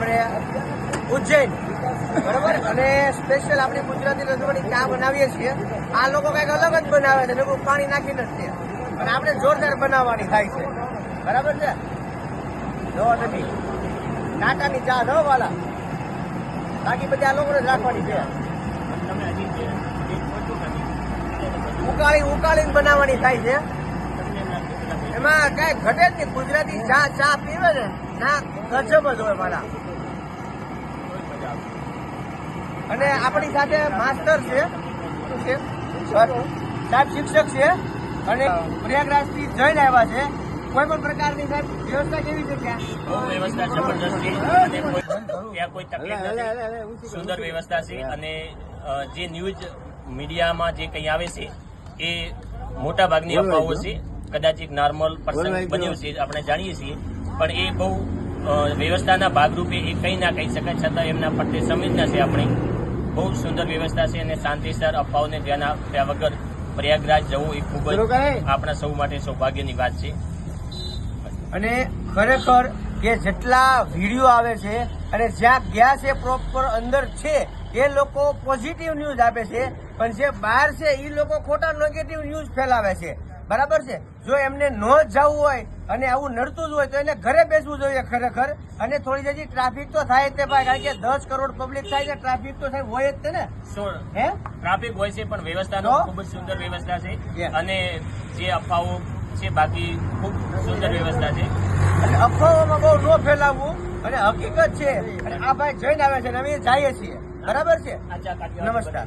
આપણે ઉજ્જૈન, બરાબર? અને સ્પેશિયલ આપણી ગુજરાતી રસોડી ચા બનાવીએ છીએ. આ લોકો કંઈક અલગ જ બનાવે છે, લોકો પાણી નાખીને જ છે અને આપણે જોરદાર બનાવવાની થાય છે. બરાબર છે? જો નથી. ટાટાની ચા, જો વાલા. બાકી બધી આ લોકોને રાખવાની છે. ઉકાળી, ઉકાળીને બનાવવાની થાય છે. એમાં કઈ ઘટે જ નહીં. ગુજરાતી ચા ચા પીવે ને, ના ગજબ જ હોય મારા અને આપણી સાથે માસ્ટર છે. શું છે? સાહેબ શિક્ષક છે અને પ્રયાગરાજથી જઈને આવ્યા છે. કોઈ પણ પ્રકારની સાહેબ વ્યવસ્થા કેવી છે ત્યાં? વ્યવસ્થા જબરદસ્ત અને ત્યાં કોઈ તકલીફ નથી. સુંદર વ્યવસ્થા છે. અને જે ન્યૂઝ મીડિયામાં જે કંઈ આવે છે એ મોટા ભાગની અફવાઓ છે. કદાચ એક નોર્મલ પર્સન બન્યું છે આપણે જાણીએ છીએ. પણ એ બહુ વ્યવસ્થાના ભાગરૂપે એ કંઈ ના કહી શકાય. છતાં એમના પ્રત્યે સંવેદના છે આપણે. બહુ સુંદર વ્યવસ્થા છે અને શાંતિસર અફવાઓને ધ્યાન આપ્યા વગર પ્રયાગરાજ જવું એ ખૂબ જ આપણા સૌ માટે સૌભાગ્યની વાત છે. અને ખરેખર કે જેટલા વીડિયો આવે છે અને જ્યાં ગયા છે પ્રોપર અંદર છે એ લોકો પોઝિટિવ ન્યૂઝ આપે છે પણ જે બહાર છે એ લોકો ખોટા નેગેટિવ ન્યૂઝ ફેલાવે છે. બરાબર છે? જો એમને ન જવું હોય અને આવું નડતું જ હોય તો એને ઘરે બેસવું જોઈએ ખરેખર. અને થોડી જજી ટ્રાફિક તો થાય તે ભાઈ કારણ કે દસ કરોડ પબ્લિક થાય છે ટ્રાફિક તો થાય હોય જ છે ને. હે? ટ્રાફિક હોય છે પણ વ્યવસ્થા? ખૂબ જ સુંદર વ્યવસ્થા છે. અને જે અફવાઓ છે બાકી ખૂબ સુંદર વ્યવસ્થા છે. અને અફવાઓમાં બહુ ન ફેલાવવું. અને હકીકત છે અને આ ભાઈ જઈને આવે છે અને અમે જઈએ છીએ. બરાબર છે? નમસ્કાર.